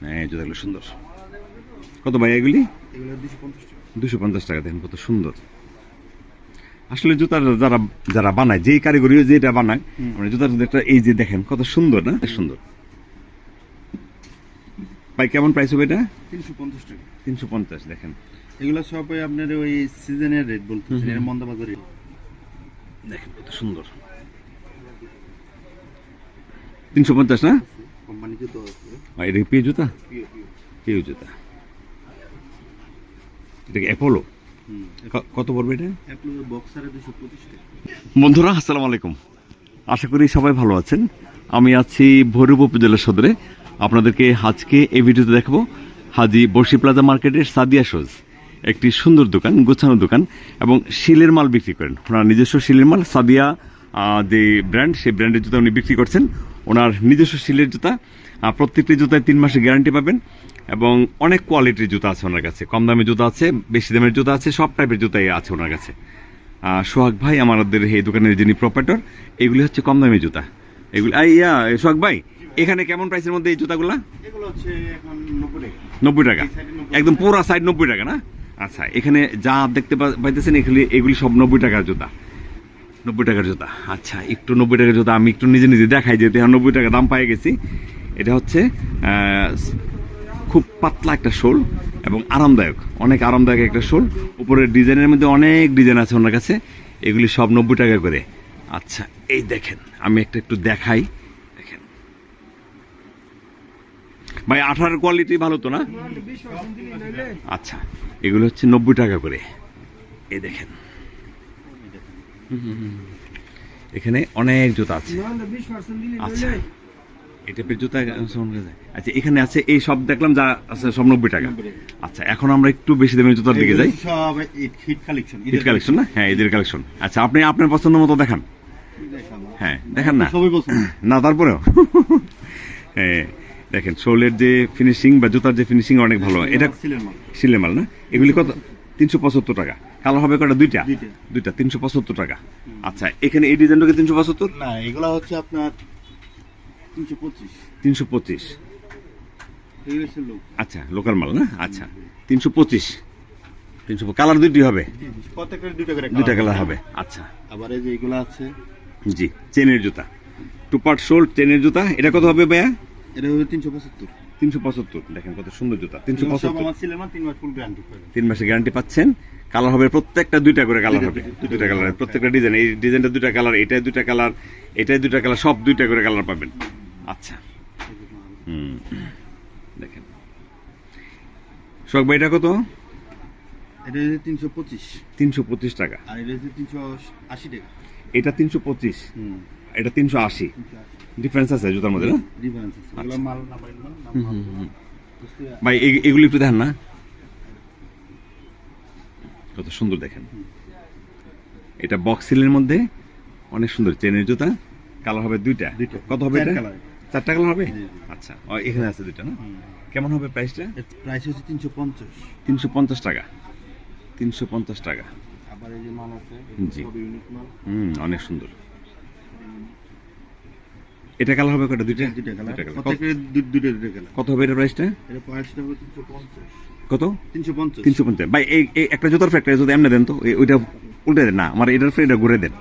হ্যাঁ জুতাগুলো সুন্দর। কত ভাই এগুলি? দুশো পঞ্চাশ টাকা। দেখেন কত সুন্দর। আসলে জুতার যারা যারা বানায় যেই কারিগরি যেটা বানায় মানে জুতার একটা এই যে দেখেন কত সুন্দর না? সুন্দর। ভাই কেমন প্রাইস হবে এটা? তিনশো পঞ্চাশ টাকা। তিনশো পঞ্চাশ দেখেন। এগুলো সব ওই আপনার ওই সিজনের রেট বলতেছেন এর মন্দা দেখেন কত সুন্দর। তিনশো পঞ্চাশ না কোম্পানি জুতো আছে আর এটা পিও জুতা পিও জুতা এটা অ্যাপোলো কত পড়বে এটা বন্ধুরা আসসালামু আলাইকুম আশা করি সবাই ভালো আছেন। আমি আছি ভৈরব উপজেলা সদরে। আপনাদেরকে আজকে এই ভিডিওতে দেখাবো হাজি বর্ষি প্লাজা মার্কেটের সাদিয়া শোজ। একটি সুন্দর দোকান গোছানো দোকান এবং শিলের মাল বিক্রি করেন। ওনার নিজস্ব শিলের মাল সাদিয়া যে ব্র্যান্ড সেই ব্র্যান্ডের জুতা উনি বিক্রি করছেন। ওনার নিজস্ব সিলের জুতা প্রত্যেকটি জুতায় তিন মাসের গ্যারান্টি পাবেন এবং অনেক কোয়ালিটির জুতা আছে ওনার কাছে। কম দামের জুতা আছে বেশি দামের জুতা আছে সব টাইপের জুতাই আছে ওনার কাছে। সোহাগ ভাই আমাদের এই দোকানের যিনি প্রপারেটর এগুলি হচ্ছে কম দামি জুতা। এগুলি আই, ইয়া সোহাগ ভাই এখানে কেমন প্রাইসের মধ্যে এই জুতাগুলা? নব্বই টাকা। নব্বই টাকা? এই side এ 90 একদম পুরো সাইড নব্বই টাকা না? আচ্ছা এখানে যা দেখতে পাইতেছেন এগুলি এগুলি সব নব্বই টাকার জুতা। নব্বই টাকার জুতা। আচ্ছা একটু নব্বই টাকার জুতা আমি একটু নিজে নিজে দেখাই যেতে নব্বই টাকা দাম পাই গেছি। এটা হচ্ছে খুব পাতলা একটা শোল এবং আরামদায়ক, অনেক আরামদায়ক একটা শোল। উপরের ডিজাইনের মধ্যে অনেক ডিজাইন আছে ওনার কাছে, এগুলি সব নব্বই টাকা করে। আচ্ছা এই দেখেন, আমি একটা একটু দেখাই। দেখেন। ভাই আঠার কোয়ালিটি ভালো তো না? আচ্ছা এগুলো হচ্ছে নব্বই টাকা করে। এই দেখেন। এখানে অনেক জুতা আছে। আচ্ছা। এই টাইপের জুতা? আচ্ছা এখানে আছে এই সব দেখলাম যা আছে সব নব্বই টাকা। আচ্ছা এখন আমরা একটু বেশি দামের জুতার দিকে যাই। সব হিট কালেকশন ঈদ কালেকশন না? হ্যাঁ ঈদের কালেকশন আচ্ছা আপনি আপনার পছন্দ মতো দেখান। হ্যাঁ দেখেন না। না তারপরেও। হ্যাঁ দেখেন শোলের যে ফিনিশিং বা জুতার যে ফিনিশিং অনেক ভালো এটা সিলের মাল। সিলে মাল না? এগুলি কত? তিনশো পঁচাত্তর টাকা। কালার হবে কটা দুইটা? দুইটা। তিনশো পঁচাত্তর টাকা। আচ্ছা এখানে এই ডিজাইনটাকে তিনশো পঁচাত্তর? না এগুলো হচ্ছে আপনার তিনশো পঁচিশ। তিনশো পঁচিশ। আচ্ছা লোকাল মাল না? আচ্ছা তিনশো পঁচিশ। তিনশো কালার দুইটি হবে? প্রত্যেকটা দুইটা করে দুইটা কালার হবে। আচ্ছা। আবার এই যে এগুলো আছে। জি চেনের জুতা। টু পার্ট শোল্ড চেনের জুতা। এটা কত হবে ভাইয়া? এটা হবে তিনশো পঁচাত্তর। তিনশো পঁচাত্তর দেখেন কত সুন্দর জুতা তিনশো পঁচাত্তর তিন মাস ফুল গ্যারান্টি তিন মাসের গ্যারান্টি পাচ্ছেন। কালার হবে প্রত্যেকটা দুইটা করে কালার হবে। দুইটা কালার প্রত্যেকটা ডিজাইন এই ডিজাইনটা দুইটা কালার এটাই দুইটা কালার এটাই দুইটা কালার সব দুইটা করে কালার পাবেন। আচ্ছা। হুম। দেখেন। শখ ভাই এটা কত? এটা তিনশো পঁচিশ। তিনশো পঁচিশ টাকা। আর এটা তিনশো আশি টাকা। এটা তিনশো পঁচিশ। হুম। এটা তিনশো আশি। ডিফারেন্স আছে জুতার মধ্যে না? ডিফারেন্স আছে এগুলো মাল নাম্বার মাল। বুঝতে ভাই এগুলি একটু দেখেন না। কত সুন্দর দেখেন। এটা বক্সিলের মধ্যে অনেক সুন্দর। চেনের জুতা কালার হবে দুইটা। দুইটা। কত হবে এটা? চারটা কালার হবে। আচ্ছা। এখানে আছে দুইটা না? কেমন হবে প্রাইসটা প্রাইস হচ্ছে তিনশো পঞ্চাশ। তিনশো পঞ্চাশ টাকা। তিনশো পঞ্চাশ টাকা। আবার এই যে মাল আছে জি। মাল। হুম অনেক সুন্দর। এটা কালার হবে কটা দুইটা? দুইটা কালার দুইটা কত- দুইটা কালার হবে এটা প্রাইসটা এটা প্রাইসটা তিনশো পঞ্চাশ। কত? তিনশো পঞ্চাশ। তিনশো পঞ্চাশ। ভাই এই একটা জুতার ফ্যাক্টরি যদি এমনি দেন তো ওইটা উল্টে দেন। না আমার এটার ফ্রে এটা ঘুরে দেন।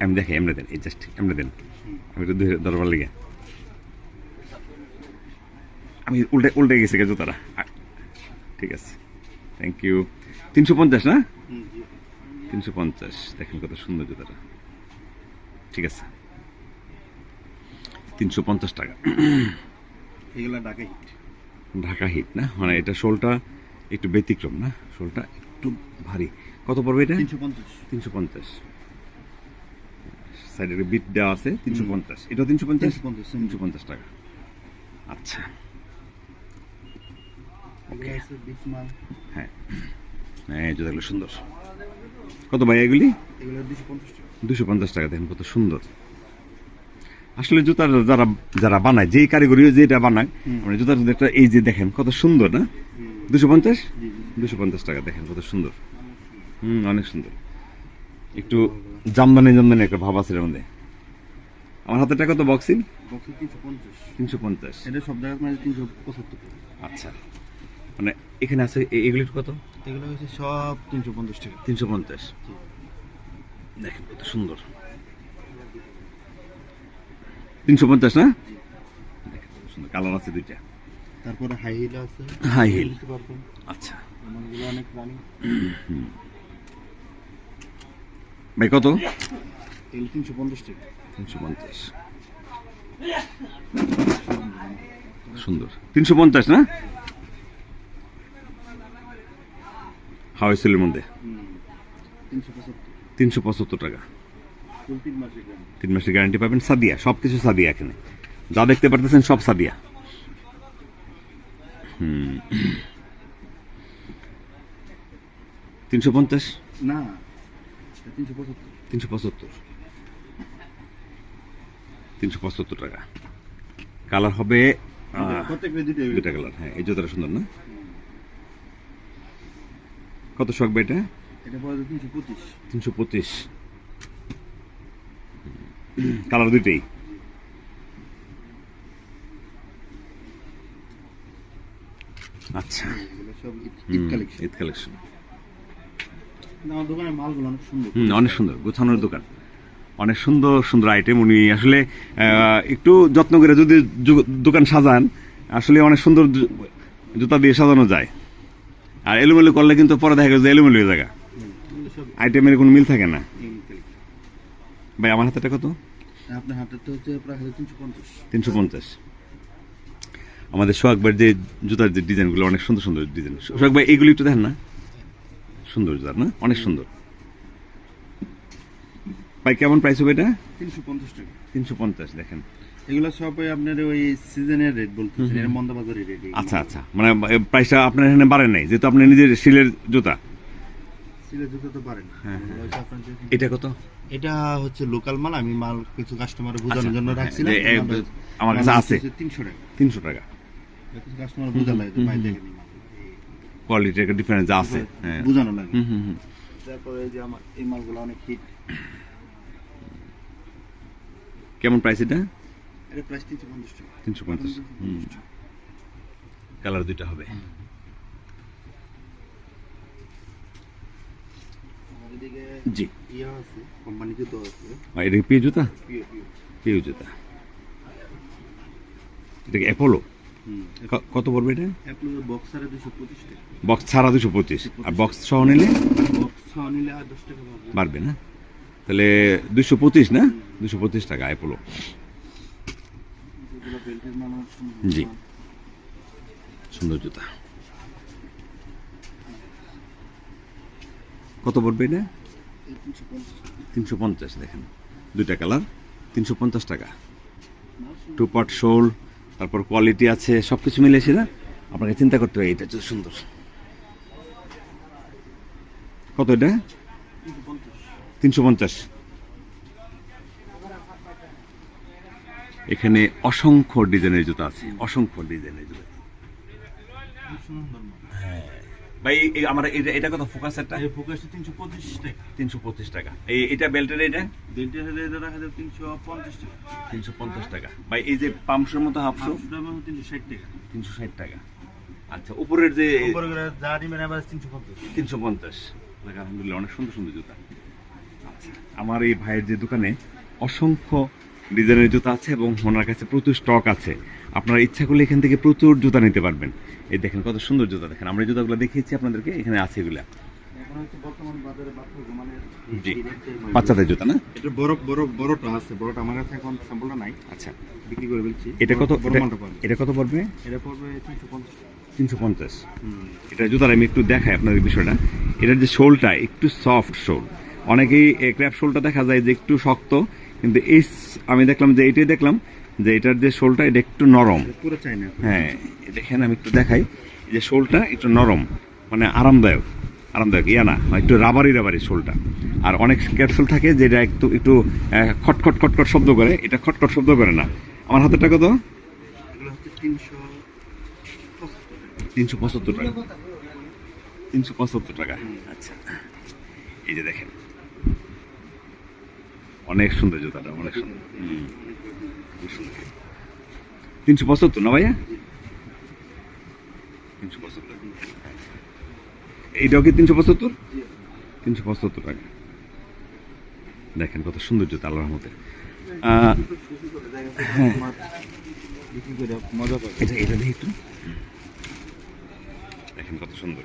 আমি দেখে এমনি দেন। এই জাস্ট এমনি দেন। আমি ধরে- ধরবার লেগে। আমি উল্টে উল্টে গেছি গে জুতাটা। ঠিক আছে। থ্যাংক ইউ তিনশো পঞ্চাশ না? তিনশো পঞ্চাশ। দেখেন কত সুন্দর জুতাটা। ঠিক আছে। তিনশো পঞ্চাশ টাকা। এগুলা ঢাকা হিট। ঢাকা হিট না? মানে এটা শোলটা একটু ব্যতিক্রম না? শোলটা একটু ভারী। কত পড়বে এটা? তিনশো পঞ্চাশ। তিনশো পঞ্চাশ। সাইডে বিট দেওয়া আছে তিনশো পঞ্চাশ। এটাও তিনশো পঞ্চাশ? 350, তিনশো পঞ্চাশ টাকা। আচ্ছা। হ্যাঁ। হ্যাঁ জুতাগুলো সুন্দর। কত ভাই এগুলি? পঞ্চাশ দুশো পঞ্চাশ টাকা দেখেন কত সুন্দর। আসলে জুতার যারা যারা বানায় যেই কারিগরি যেটা বানায় মানে জুতার একটা এই যে দেখেন কত সুন্দর না? দুশো পঞ্চাশ? দুশো পঞ্চাশ টাকা দেখেন কত সুন্দর। হুম অনেক সুন্দর। একটু জামদানি জামদানি একটা ভাব আছে মধ্যে। আমার হাতে টাকা তো বক্সিং তিনশো পঞ্চাশ। এটা সব জায়গায় মানে তিনশো পঁচাত্তর আচ্ছা। মানে এখানে আছে এগুলির কত? এগুলো হচ্ছে সব তিনশো পঞ্চাশ টাকা। তিনশো পঞ্চাশ। দেখেন কত সুন্দর। তিনশো পঞ্চাশ না? কালার আছে দুইটা। তারপরে হাই হিল আছে। High heel। আচ্ছা। অনেক ভাই কত? তিনশো পঞ্চাশ টাকা। তিনশো পঞ্চাশ। সুন্দর। তিনশো পঞ্চাশ না? হাওয়াই সেলের মধ্যে তিনশো পঁচাত্তর টাকা। তিন মাসের গ্যারান্টি পাবেন সাদিয়া সব কিছু সাদিয়া এখানে। যা দেখতে পারতেছেন সব সাদিয়া। হুম। তিনশো পঞ্চাশ? না তিনশো পঁচাত্তর। তিনশো পঁচাত্তর। তিনশো পঁচাত্তর টাকা। কালার হবে দুটো কালার। হ্যাঁ এই জুতাটা সুন্দর না? কত শখ এটা? তিনশো পঁচিশ। তিনশো পঁচিশ। কালার দুইটাই। আচ্ছা। ঈদ- কালেকশন অনেক সুন্দর। গোছানোর দোকান। অনেক সুন্দর সুন্দর আইটেম উনি আসলে একটু যত্ন করে যদি দোকান সাজান আসলে অনেক সুন্দর জুতা দিয়ে সাজানো যায়। আর এলোমেলো করলে কিন্তু পরে দেখা গেছে এলোমেলো জায়গা আইটেমের কোনো মিল থাকে না। ভাই আমার হাতেটা কত? আপনার হাতের তো হচ্ছে প্রায় তিনশো পঞ্চাশ। তিনশো পঞ্চাশ। আমাদের সোহাগবার যে জুতার যে ডিজাইনগুলো অনেক সুন্দর সুন্দর ডিজাইন। সোহাগ ভাই এইগুলি একটু দেখেন না? সুন্দর জুতার না? অনেক সুন্দর। ভাই কেমন প্রাইস হবে এটা? তিনশো পঞ্চাশ টাকা। তিনশো পঞ্চাশ দেখেন। এগুলো সব ওই আপনার ওই সিজনের রেট বলতেছেন এর মন্দাবাজারের রেট আচ্ছা আচ্ছা। মানে প্রাইসটা আপনার এখানে বাড়ে নাই যেহেতু আপনার নিজের শিলের জুতা। পারেন। হ্যাঁ, এগুলো হচ্ছে আপনার যে- এটা কত? এটা হচ্ছে লোকাল মাল আমি মাল কিছু কাস্টমার আচ্ছা, বোঝানোর জন্য হ্যাঁ, রাখছিলাম। আমার কাছে আছে। হচ্ছে তিনশো টাকা। তিনশো টাকা। কিছু কাস্টমার বোঝা লাগে ভাই দেখেন এই মাল। কোয়ালিটির একটা ডিফারেন্স আছে হ্যাঁ। বোঝানো লাগে। হুম হুম হুম। তারপরে এই যে আমার এই মালগুলো অনেক হিট কেমন প্রাইস এটা? এটা প্রাইস তিনশো পঞ্চাশ টাকা। তিনশো পঞ্চাশ হুম। কালার দুইটা হবে আমার এদিকে জি। আছে এটা কি পিয়ে জুতা? পিও পিও জুতা। এটা কি অ্যাপোলো কত পড়বে এটা? বক্স ছাড়া দুশো পঁচিশ আর বক্স সহ নিলে? বাড়বে না? তাহলে দুশো পঁচিশ না? দুশো পঁচিশ টাকা অ্যাপোলো। জি। সুন্দর জুতা। কত পড়বে এটা? তিনশো পঞ্চাশ, দেখেন। দুইটা কালার, তিনশো পঞ্চাশ টাকা। টু পার্ট শোল তারপর কোয়ালিটি আছে সব কিছু মিলে সেটা আপনাকে চিন্তা করতে হবে এটা হচ্ছে সুন্দর। কত এটা? তিনশো পঞ্চাশ। এখানে অসংখ্য ডিজাইনের জুতা আছে, অসংখ্য ডিজাইনের জুতা। মাল। ভাই এই- আমার এটা কত এই ফোকাসটা তিনশো পঁচিশ টাকা। তিনশো পঁচিশ টাকা। এই এটা বেল্টের এটা? বেল্টের এটা রাখা যাবে তিনশো পঞ্চাশ টাকা। তিনশো পঞ্চাশ টাকা। ভাই এই যে পাম্পসের মতো হাফ শো পাঁচশো টাকা। তিনশো ষাট টাকা। আচ্ছা উপরের যে উপরে করে যা নিবেন আবার তিনশো পঞ্চাশ। তিনশো পঞ্চাশ। দেখ আলহামদুলিল্লাহ অনেক সুন্দর সুন্দর জুতা। আচ্ছা আমার এই ভাইয়ের যে দোকানে অসংখ্য ডিজাইনের জুতা আছে এবং ওনার কাছে প্রচুর স্টক আছে। আপনারা ইচ্ছা করলে এখান থেকে প্রচুর জুতা নিতে পারবেন। এই দেখেন কত সুন্দর জুতা দেখেন। আমরা জুতাগুলো দেখিয়েছি আপনাদেরকে এখানে আছে এগুলা। মানে জি। বাচ্চাদের জুতা না? এটা বড় বড় বড়টা আছে। বড়টা আমার কাছে এখন স্যাম্পলটা নাই। আচ্ছা। বিক্রি করে ফেলছি। এটা কত এটা- মালটা পাবে এটা কত পড়বে? এটা পড়বে তিনশো পঞ্চাশ। তিনশো পঞ্চাশ। এটা জুতার আমি একটু দেখাই আপনাদের বিষয়টা। এটার যে শোলটা একটু সফট শোল। অনেকেই ক্র্যাপ শোলটা দেখা যায় যে একটু শক্ত। কিন্তু এই আমি দেখলাম যে এইটাই দেখলাম যে এটার যে শোলটা এটা একটু নরম। পুরো চাই না হ্যাঁ দেখেন আমি একটু দেখাই। যে শোলটা একটু নরম মানে আরামদায়ক আরামদায়ক ইয়া না একটু রাবারি রাবারি শোলটা। আর অনেক ক্যাপসুল থাকে যেটা একটু একটু খটখট খটখট শব্দ করে এটা খটখট শব্দ করে না। আমার হাতেরটা টাকা তো তিনশো পঁচাত্তর টাকা। তিনশো পঁচাত্তর টাকা। আচ্ছা। এই যে দেখেন অনেক সুন্দর জুতাটা অনেক সুন্দর। তিনশো পঁচাত্তর না ভাইয়া? তিনশো পঁচাত্তর। এইটাও কি তিনশো পঁচাত্তর? তিনশো পঁচাত্তর টাকা। দেখেন কত সুন্দর জুতা আল্লাহর মধ্যে মজা এটা এটা দেখি একটু। দেখেন কত সুন্দর।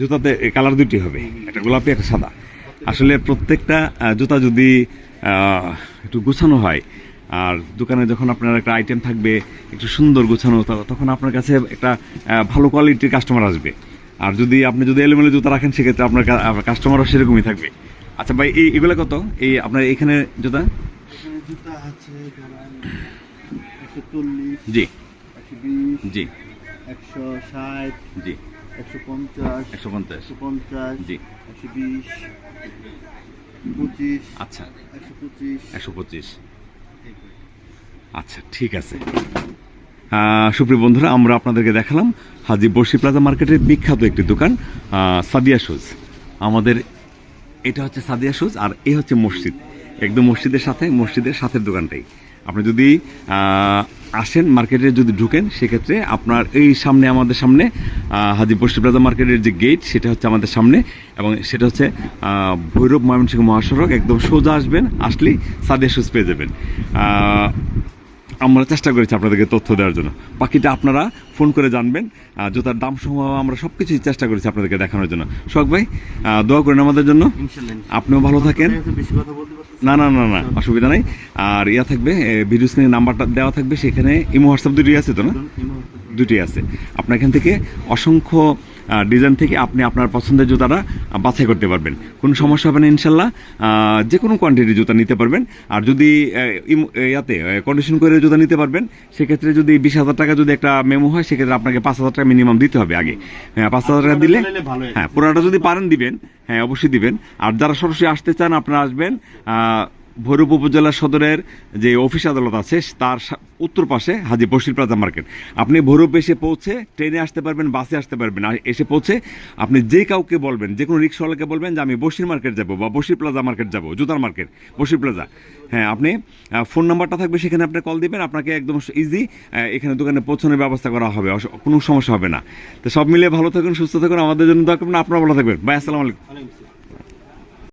জুতাতে কালার দুটি হবে একটা গোলাপি একটা সাদা। আসলে প্রত্যেকটা জুতা যদি একটু গোছানো হয় আর দোকানে যখন আপনার একটা আইটেম থাকবে একটু সুন্দর গোছানো তখন আপনার কাছে একটা ভালো কোয়ালিটির কাস্টমার আসবে। আর যদি আপনি যদি এলোমেলো জুতা রাখেন সেক্ষেত্রে আপনার কাস্টমারও সেরকমই থাকবে। আচ্ছা ভাই এই এগুলো কত? এই আপনার এখানে জুতা? জি। জি। একশো ষাট জি। একশো পঞ্চাশ একশো পঞ্চাশ। একশো পঞ্চাশ জি। একশো বিশ পঁচিশ আচ্ছা। একশো পঁচিশ। একশো পঁচিশ। আচ্ছা ঠিক আছে। সুপ্রিয় বন্ধুরা আমরা আপনাদেরকে দেখালাম হাজি বর্ষি প্লাজা মার্কেটের বিখ্যাত একটি দোকান সাদিয়া শুজ। আমাদের এটা হচ্ছে সাদিয়া শুজ আর এ হচ্ছে মসজিদ। একদম মসজিদের সাথে মসজিদের সাথের দোকানটাই। আপনি যদি আসেন মার্কেটে যদি ঢুকেন, সেক্ষেত্রে আপনার এই সামনে, আমাদের সামনে হাজিপুর শিবরাজা মার্কেটের যে গেট, সেটা হচ্ছে আমাদের সামনে এবং সেটা হচ্ছে ভৈরব ময়মনসিংহ মহাসড়ক। একদম সোজা আসবেন, আসলেই সাদিয়া সুজ পেয়ে যাবেন। আমরা চেষ্টা করেছি আপনাদেরকে তথ্য দেওয়ার জন্য। বাকিটা আপনারা ফোন করে জানবেন। জুতার দাম সমূহ আমরা সব কিছুই চেষ্টা করেছি আপনাদেরকে দেখানোর জন্য। শোক ভাই দোয়া করেন আমাদের জন্য। আপনিও ভালো থাকেন। না। না না না অসুবিধা নাই। আর ইয়া থাকবে ভিডিও স্ক্রিনে নাম্বারটা দেওয়া থাকবে সেখানে ইমো হোয়াটসঅ্যাপ দুটি আছে তো না? দুটি আছে। আপনার এখান থেকে অসংখ্য ডিজাইন থেকে আপনি আপনার পছন্দের জুতাটা বাছাই করতে পারবেন। কোনো সমস্যা হবে না ইনশাল্লাহ। যে কোনো কোয়ান্টিটির জুতা নিতে পারবেন। আর যদি ইয়াতে কন্ডিশন করে জুতা নিতে পারবেন সেক্ষেত্রে যদি বিশ হাজার টাকা যদি একটা মেমো হয় সেক্ষেত্রে আপনাকে পাঁচ হাজার টাকা মিনিমাম দিতে হবে আগে। হ্যাঁ পাঁচ হাজার টাকা দিলে ভালো হ্যাঁ। পুরোটা যদি পারেন দিবেন হ্যাঁ অবশ্যই দিবেন। আর যারা সরাসরি আসতে চান আপনারা আসবেন ভৈরব উপজেলা সদরের যে অফিস আদালত আছে, তার উত্তর পাশে হাজি বসির প্লাজা মার্কেট। আপনি ভৈরব এসে পৌঁছে ট্রেনে আসতে পারবেন, বাসে আসতে পারবেন। এসে পৌঁছে আপনি যে কাউকে বলবেন, যে কোনো রিক্সাওয়ালাকে বলবেন যে আমি বসির মার্কেট যাব বা বসির প্লাজা মার্কেট যাব, জুতার মার্কেট বসির প্লাজা। হ্যাঁ আপনি ফোন নাম্বারটা থাকবে, সেখানে আপনি কল দিবেন। আপনাকে একদম ইজি এখানে দোকানে পৌঁছানোর ব্যবস্থা করা হবে। কোনো সমস্যা হবে না। তো সব মিলিয়ে ভালো থাকুন, সুস্থ থাকুন। আমাদের জন্য দরকার আপনারা ভালো থাকবেন। ভাই, আসসালামু আলাইকুম।